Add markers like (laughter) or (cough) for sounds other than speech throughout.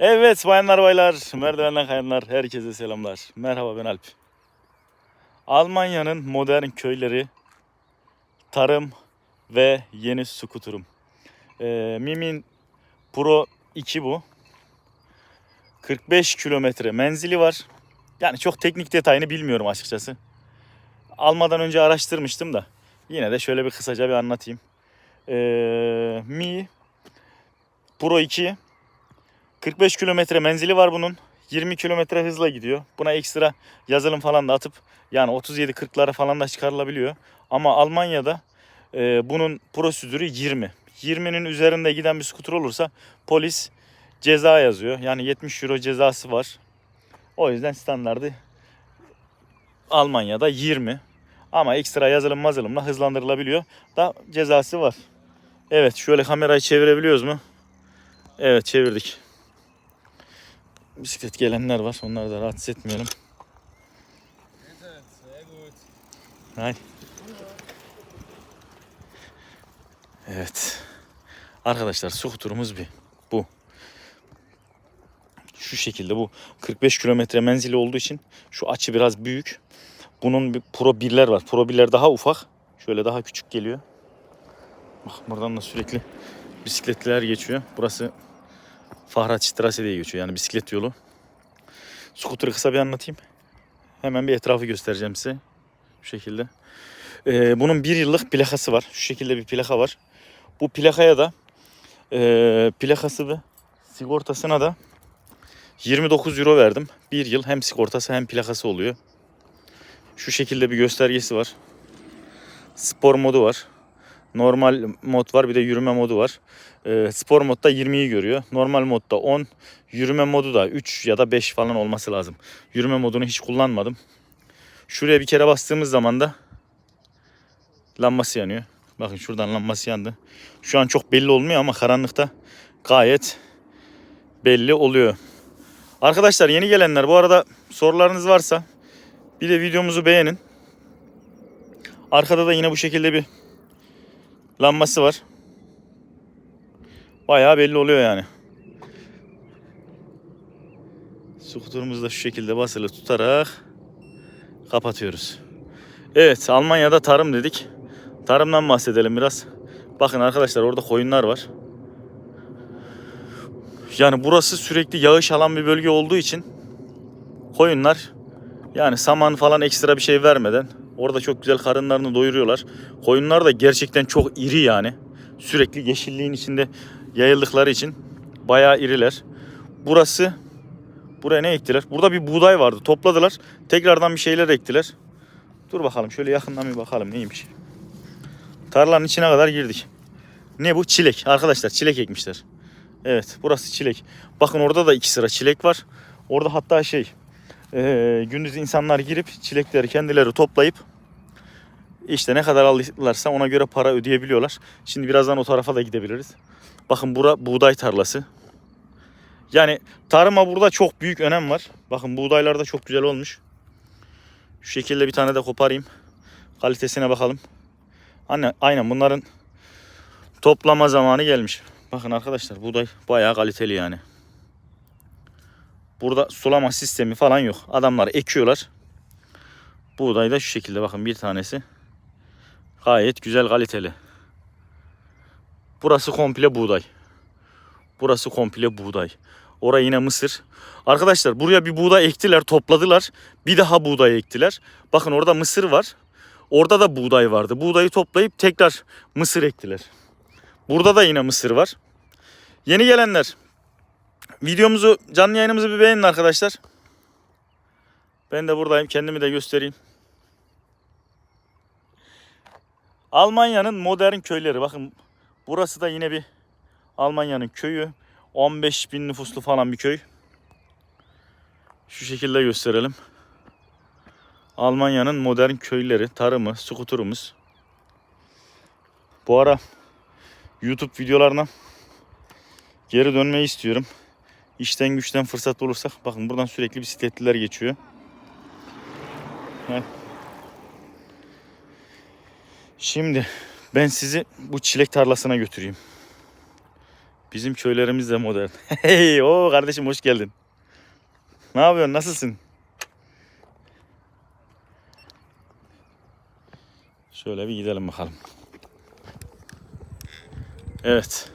Evet bayanlar baylar, merdivenden kayanlar, herkese selamlar. Merhaba ben Alp. Almanya'nın modern köyleri, tarım ve yeni skuterum. Ee, Mimin Pro 2 bu. 45 kilometre menzili var. Yani çok teknik detayını bilmiyorum açıkçası. Almadan önce araştırmıştım da yine de şöyle bir kısaca bir anlatayım. Ee, Mi Pro 2 45 kilometre menzili var bunun. 20 kilometre hızla gidiyor. Buna ekstra yazılım falan da atıp yani 37-40'lara falan da çıkarılabiliyor. Ama Almanya'da e, bunun prosedürü 20. 20'nin üzerinde giden bir skuter olursa polis ceza yazıyor. Yani 70 euro cezası var. O yüzden standardı Almanya'da 20. Ama ekstra yazılım mazılımla hızlandırılabiliyor. Da cezası var. Evet şöyle kamerayı çevirebiliyoruz mu? Evet çevirdik. Bisiklet gelenler var. Onları da rahatsız etmeyelim. Hay. Evet. Arkadaşlar skuturumuz bir. Bu. Şu şekilde bu 45 kilometre menzili olduğu için şu açı biraz büyük. Bunun bir Pro 1'ler var. Pro 1'ler daha ufak. Şöyle daha küçük geliyor. Bak buradan da sürekli bisikletliler geçiyor. Burası Fahrradstraße diye geçiyor. Yani bisiklet yolu. Skuturu kısa bir anlatayım. Hemen bir etrafı göstereceğim size. Şu şekilde. Ee, bunun bir yıllık plakası var. Şu şekilde bir plaka var. Bu plakaya da e, plakası ve sigortasına da 29 euro verdim. Bir yıl hem sigortası hem plakası oluyor. Şu şekilde bir göstergesi var. Spor modu var. Normal mod var bir de yürüme modu var. Ee, spor modda 20'yi görüyor. Normal modda 10. Yürüme modu da 3 ya da 5 falan olması lazım. Yürüme modunu hiç kullanmadım. Şuraya bir kere bastığımız zaman da lambası yanıyor. Bakın şuradan lambası yandı. Şu an çok belli olmuyor ama karanlıkta gayet belli oluyor. Arkadaşlar yeni gelenler bu arada sorularınız varsa bir de videomuzu beğenin. Arkada da yine bu şekilde bir lambası var. Bayağı belli oluyor yani. Skuterımızı da şu şekilde basılı tutarak kapatıyoruz. Evet Almanya'da tarım dedik. Tarımdan bahsedelim biraz. Bakın arkadaşlar orada koyunlar var. Yani burası sürekli yağış alan bir bölge olduğu için koyunlar yani saman falan ekstra bir şey vermeden orada çok güzel karınlarını doyuruyorlar. Koyunlar da gerçekten çok iri yani. Sürekli yeşilliğin içinde yayıldıkları için bayağı iriler. Burası buraya ne ektiler? Burada bir buğday vardı. Topladılar. Tekrardan bir şeyler ektiler. Dur bakalım şöyle yakından bir bakalım neymiş. Tarlanın içine kadar girdik. Ne bu? Çilek. Arkadaşlar çilek ekmişler. Evet burası çilek. Bakın orada da iki sıra çilek var. Orada hatta şey e, gündüz insanlar girip çilekleri kendileri toplayıp işte ne kadar alırlarsa ona göre para ödeyebiliyorlar. Şimdi birazdan o tarafa da gidebiliriz. Bakın bura buğday tarlası. Yani tarıma burada çok büyük önem var. Bakın buğdaylar da çok güzel olmuş. Şu şekilde bir tane de koparayım. Kalitesine bakalım. Anne, aynen bunların toplama zamanı gelmiş. Bakın arkadaşlar buğday bayağı kaliteli yani. Burada sulama sistemi falan yok. Adamlar ekiyorlar. Buğday da şu şekilde bakın bir tanesi. Gayet güzel kaliteli. Burası komple buğday. Burası komple buğday. Oraya yine mısır. Arkadaşlar buraya bir buğday ektiler, topladılar. Bir daha buğday ektiler. Bakın orada mısır var. Orada da buğday vardı. Buğdayı toplayıp tekrar mısır ektiler. Burada da yine mısır var. Yeni gelenler videomuzu, canlı yayınımızı bir beğenin arkadaşlar. Ben de buradayım. Kendimi de göstereyim. Almanya'nın modern köyleri. Bakın burası da yine bir Almanya'nın köyü. 15 bin nüfuslu falan bir köy. Şu şekilde gösterelim. Almanya'nın modern köyleri, tarımı, skuturumuz. Bu ara YouTube videolarına geri dönmeyi istiyorum. İşten güçten fırsat bulursak bakın buradan sürekli bisikletliler geçiyor. Şimdi ben sizi bu çilek tarlasına götüreyim. Bizim köylerimiz de modern. (laughs) Hey, o kardeşim hoş geldin. Ne yapıyorsun? Nasılsın? Şöyle bir gidelim bakalım. Evet.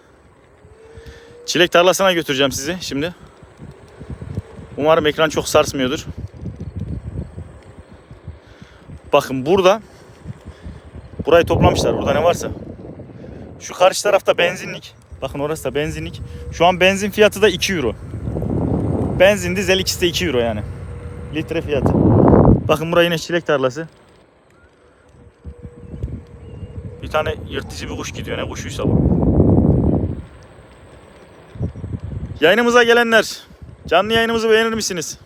Çilek tarlasına götüreceğim sizi şimdi. Umarım ekran çok sarsmıyordur. Bakın burada burayı toplamışlar. Burada ne varsa. Şu karşı tarafta benzinlik. Bakın orası da benzinlik. Şu an benzin fiyatı da 2 euro. Benzin dizel ikisi de 2 euro yani. Litre fiyatı. Bakın buraya yine çilek tarlası. Bir tane yırtıcı bir kuş gidiyor. Ne kuşuysa bu. Yayınımıza gelenler, canlı yayınımızı beğenir misiniz?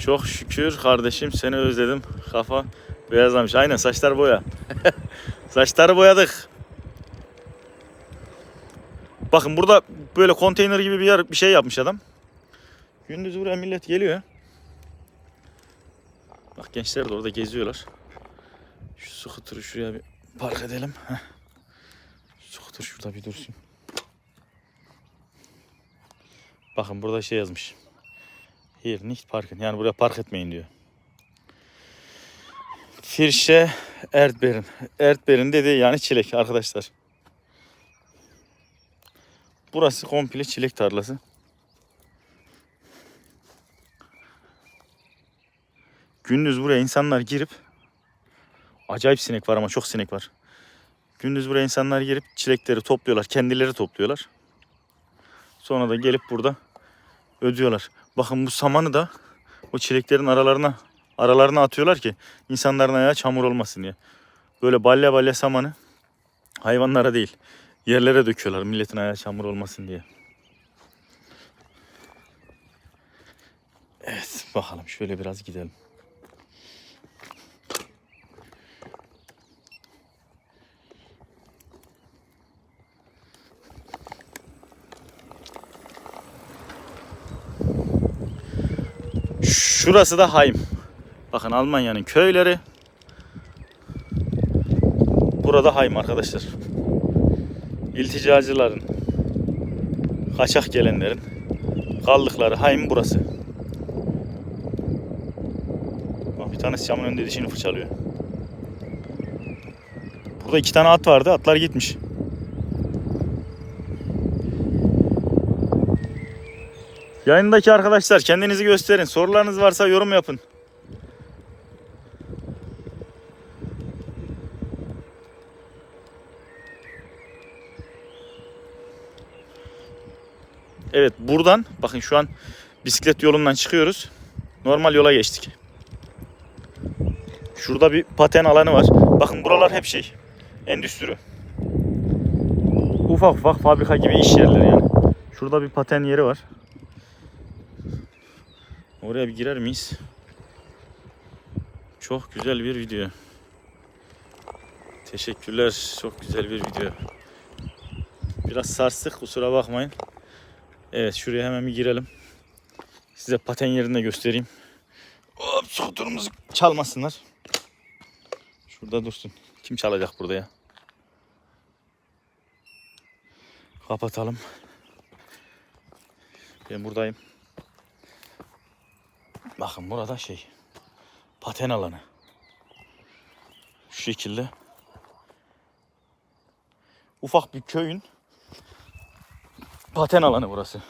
Çok şükür kardeşim seni özledim. Kafa beyazlamış. Aynen saçlar boya. (laughs) Saçları boyadık. Bakın burada böyle konteyner gibi bir yer bir şey yapmış adam. Gündüz buraya millet geliyor. Bak gençler de orada geziyorlar. Şu scooter'ı şuraya bir park edelim. Heh. Scooter şurada bir dursun. Bakın burada şey yazmış. Hier nicht parken. Yani buraya park etmeyin diyor. Firsche Erdbeeren. Erdbeeren dedi yani çilek arkadaşlar. Burası komple çilek tarlası. Gündüz buraya insanlar girip acayip sinek var ama çok sinek var. Gündüz buraya insanlar girip çilekleri topluyorlar. Kendileri topluyorlar. Sonra da gelip burada ödüyorlar. Bakın bu samanı da o çileklerin aralarına aralarına atıyorlar ki insanların ayağı çamur olmasın diye. Böyle balya balya samanı hayvanlara değil yerlere döküyorlar milletin ayağı çamur olmasın diye. Evet bakalım şöyle biraz gidelim. Şurası da Haym. Bakın Almanya'nın köyleri. Burada Haym arkadaşlar. İlticacıların, kaçak gelenlerin kaldıkları Haym burası. Bak bir tanesi camın önünde dişini fırçalıyor. Burada iki tane at vardı. Atlar gitmiş. Yayındaki arkadaşlar kendinizi gösterin. Sorularınız varsa yorum yapın. Evet buradan bakın şu an bisiklet yolundan çıkıyoruz. Normal yola geçtik. Şurada bir paten alanı var. Bakın buralar hep şey. Endüstri. Ufak ufak fabrika gibi iş yerleri yani. Şurada bir paten yeri var. Oraya bir girer miyiz? Çok güzel bir video. Teşekkürler. Çok güzel bir video. Biraz sarstık kusura bakmayın. Evet şuraya hemen bir girelim. Size paten yerini de göstereyim. Hop skuterimizi çalmasınlar. Şurada dursun. Kim çalacak burada ya? Kapatalım. Ben buradayım. Bakın burada şey. Paten alanı. Şu şekilde. Ufak bir köyün paten alanı burası.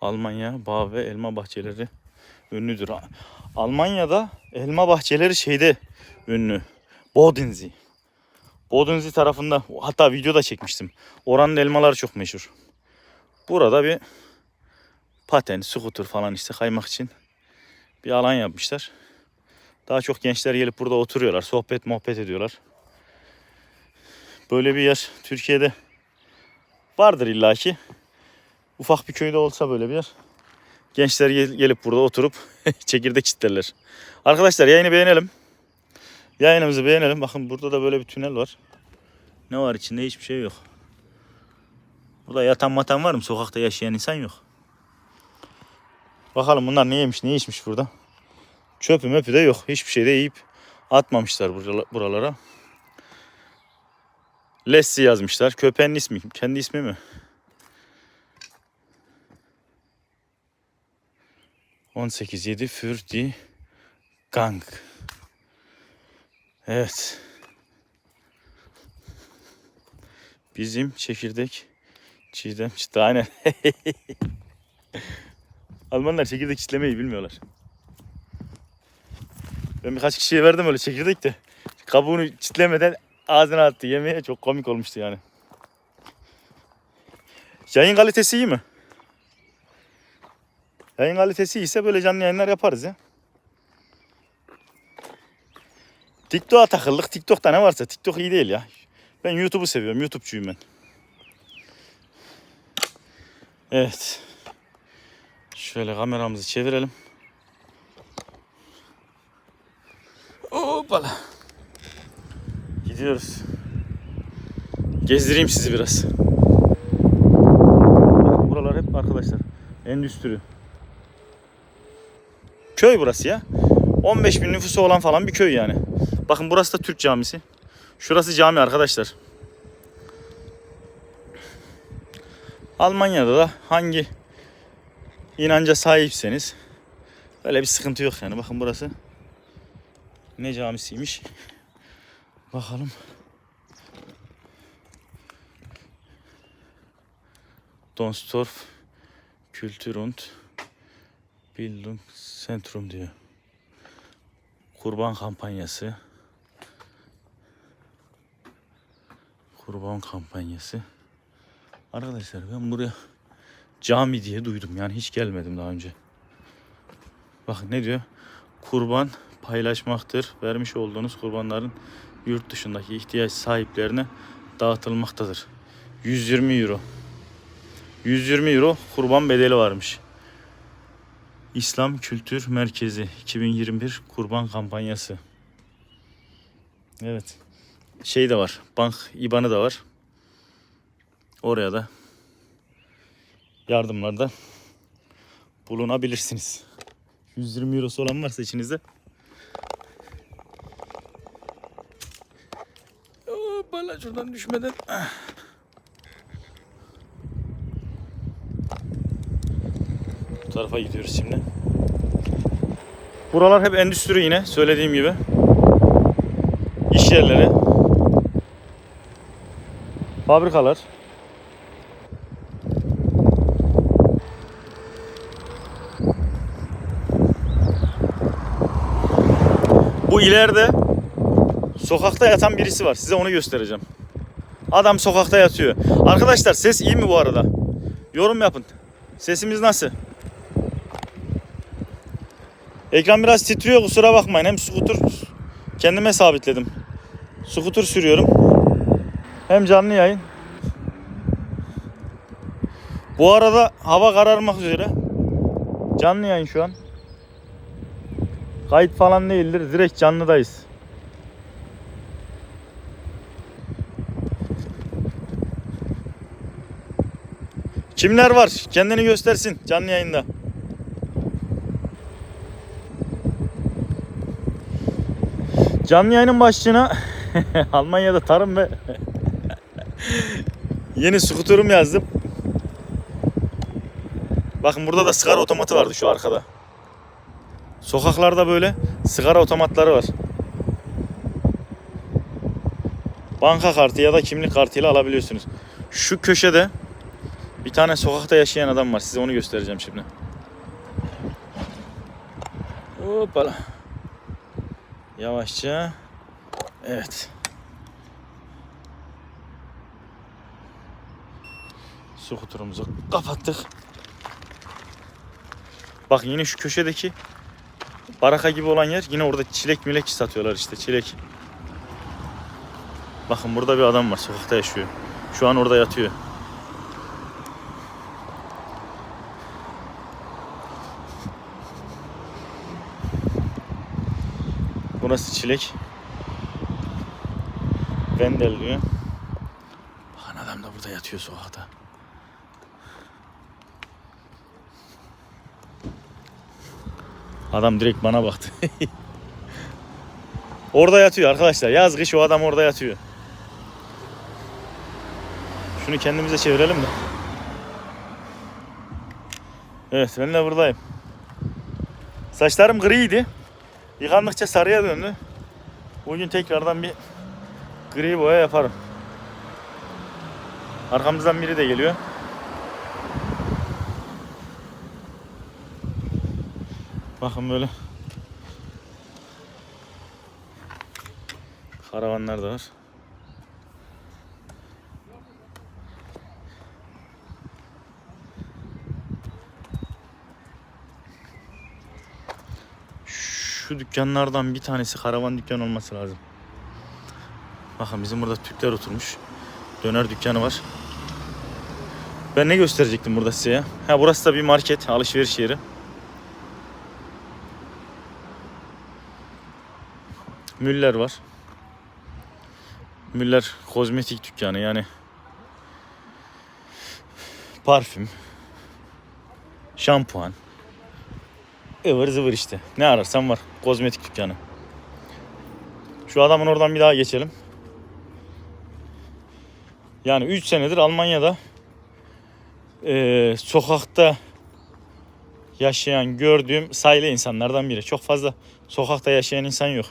Almanya bağ ve elma bahçeleri ünlüdür. Almanya'da elma bahçeleri şeyde ünlü. Bodensee. Bodensee tarafında hatta video da çekmiştim. Oranın elmaları çok meşhur. Burada bir paten, scooter falan işte kaymak için bir alan yapmışlar. Daha çok gençler gelip burada oturuyorlar, sohbet muhabbet ediyorlar. Böyle bir yer Türkiye'de vardır illaki. Ufak bir köyde olsa böyle bir yer. Gençler gel- gelip burada oturup (laughs) çekirdek çitlerler. Arkadaşlar yayını beğenelim. Yayınımızı beğenelim. Bakın burada da böyle bir tünel var. Ne var içinde? Hiçbir şey yok. Burada yatan matan var mı? Sokakta yaşayan insan yok. Bakalım bunlar ne yemiş, ne içmiş burada. Çöpü möpü de yok. Hiçbir şey de yiyip atmamışlar burala- buralara. Leslie yazmışlar. Köpeğin ismi. Kendi ismi mi? On sekiz yedi für die Gang. Evet. Bizim çekirdek çiğdem çıtı. Aynen. (laughs) Almanlar çekirdek çitlemeyi bilmiyorlar. Ben birkaç kişiye verdim öyle çekirdek de. Kabuğunu çitlemeden ağzına attı yemeğe. Çok komik olmuştu yani. Yayın kalitesi iyi mi? Yayın kalitesi iyiyse böyle canlı yayınlar yaparız ya. TikTok'a takıldık. TikTok'ta ne varsa TikTok iyi değil ya. Ben YouTube'u seviyorum. YouTube'cuyum ben. Evet. Şöyle kameramızı çevirelim. Hoppala. Gidiyoruz. Gezdireyim sizi biraz. Bakın buralar hep arkadaşlar endüstri. Köy burası ya. 15 bin nüfusu olan falan bir köy yani. Bakın burası da Türk camisi. Şurası cami arkadaşlar. Almanya'da da hangi inanca sahipseniz öyle bir sıkıntı yok yani. Bakın burası ne camisiymiş. Bakalım. Donstorf Kültür und Bildungszentrum diyor. Kurban kampanyası. Kurban kampanyası. Arkadaşlar ben buraya cami diye duydum. Yani hiç gelmedim daha önce. Bak ne diyor? Kurban paylaşmaktır. Vermiş olduğunuz kurbanların yurt dışındaki ihtiyaç sahiplerine dağıtılmaktadır. 120 euro. 120 euro kurban bedeli varmış. İslam Kültür Merkezi 2021 kurban kampanyası. Evet. Şey de var. Bank IBAN'ı da var. Oraya da yardımlarda bulunabilirsiniz. 120 eurosu olan varsa içinizde. Hoppala şuradan düşmeden. Bu tarafa gidiyoruz şimdi. Buralar hep endüstri yine söylediğim gibi. İş yerleri. Fabrikalar. Bu ileride sokakta yatan birisi var. Size onu göstereceğim. Adam sokakta yatıyor. Arkadaşlar ses iyi mi bu arada? Yorum yapın. Sesimiz nasıl? Ekran biraz titriyor kusura bakmayın. Hem skuter kendime sabitledim. Skuter sürüyorum. Hem canlı yayın. Bu arada hava kararmak üzere. Canlı yayın şu an. Kayıt falan değildir. Direkt canlıdayız. Kimler var? Kendini göstersin canlı yayında. Canlı yayının başlığına (laughs) Almanya'da tarım ve (laughs) yeni skuterum yazdım. Bakın burada da sigara otomatı vardı şu arkada. Sokaklarda böyle sigara otomatları var. Banka kartı ya da kimlik kartıyla alabiliyorsunuz. Şu köşede bir tane sokakta yaşayan adam var. Size onu göstereceğim şimdi. Hoppala. Yavaşça. Evet. Skuterumuzu kapattık. Bak yine şu köşedeki baraka gibi olan yer yine orada çilek milek satıyorlar işte çilek. Bakın burada bir adam var sokakta yaşıyor. Şu an orada yatıyor. (laughs) Burası çilek. Vendel diyor. Bakın adam da burada yatıyor sokakta. Adam direkt bana baktı. (laughs) orada yatıyor arkadaşlar. Yaz kış o adam orada yatıyor. Şunu kendimize çevirelim de. Evet ben de buradayım. Saçlarım griydi. Yıkandıkça sarıya döndü. Bugün tekrardan bir gri boya yaparım. Arkamızdan biri de geliyor. Bakın böyle. Karavanlar da var. Şu dükkanlardan bir tanesi karavan dükkanı olması lazım. Bakın bizim burada Türkler oturmuş. Döner dükkanı var. Ben ne gösterecektim burada size ya? Ha burası da bir market, alışveriş yeri. Müller var. Müller kozmetik dükkanı yani. Parfüm. Şampuan. ıvır zıvır işte. Ne ararsan var. Kozmetik dükkanı. Şu adamın oradan bir daha geçelim. Yani 3 senedir Almanya'da eee, sokakta yaşayan gördüğüm sayılı insanlardan biri. Çok fazla sokakta yaşayan insan yok.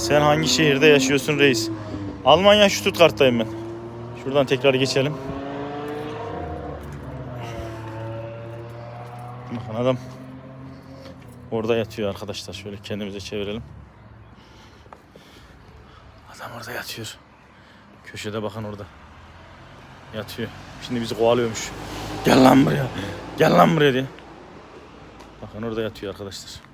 Sen hangi şehirde yaşıyorsun reis? Almanya Stuttgart'tayım ben. Şuradan tekrar geçelim. Bakın adam orada yatıyor arkadaşlar. Şöyle kendimize çevirelim. Adam orada yatıyor. Köşede bakın orada. Yatıyor. Şimdi bizi kovalıyormuş. Gel lan buraya. Gel lan buraya diye. Bakın orada yatıyor arkadaşlar.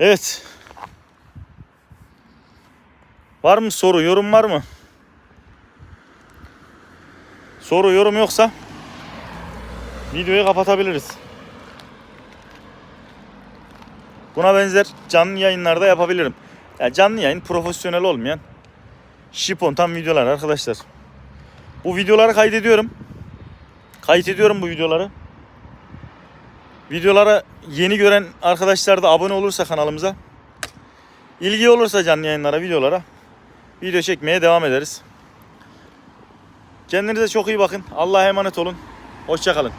Evet. Var mı soru, yorum var mı? Soru, yorum yoksa videoyu kapatabiliriz. Buna benzer canlı yayınlarda yapabilirim. Ya canlı yayın profesyonel olmayan şipontan videolar arkadaşlar. Bu videoları kaydediyorum. Kayıt ediyorum bu videoları. Videolara yeni gören arkadaşlar da abone olursa kanalımıza ilgi olursa canlı yayınlara, videolara video çekmeye devam ederiz. Kendinize çok iyi bakın. Allah'a emanet olun. Hoşçakalın.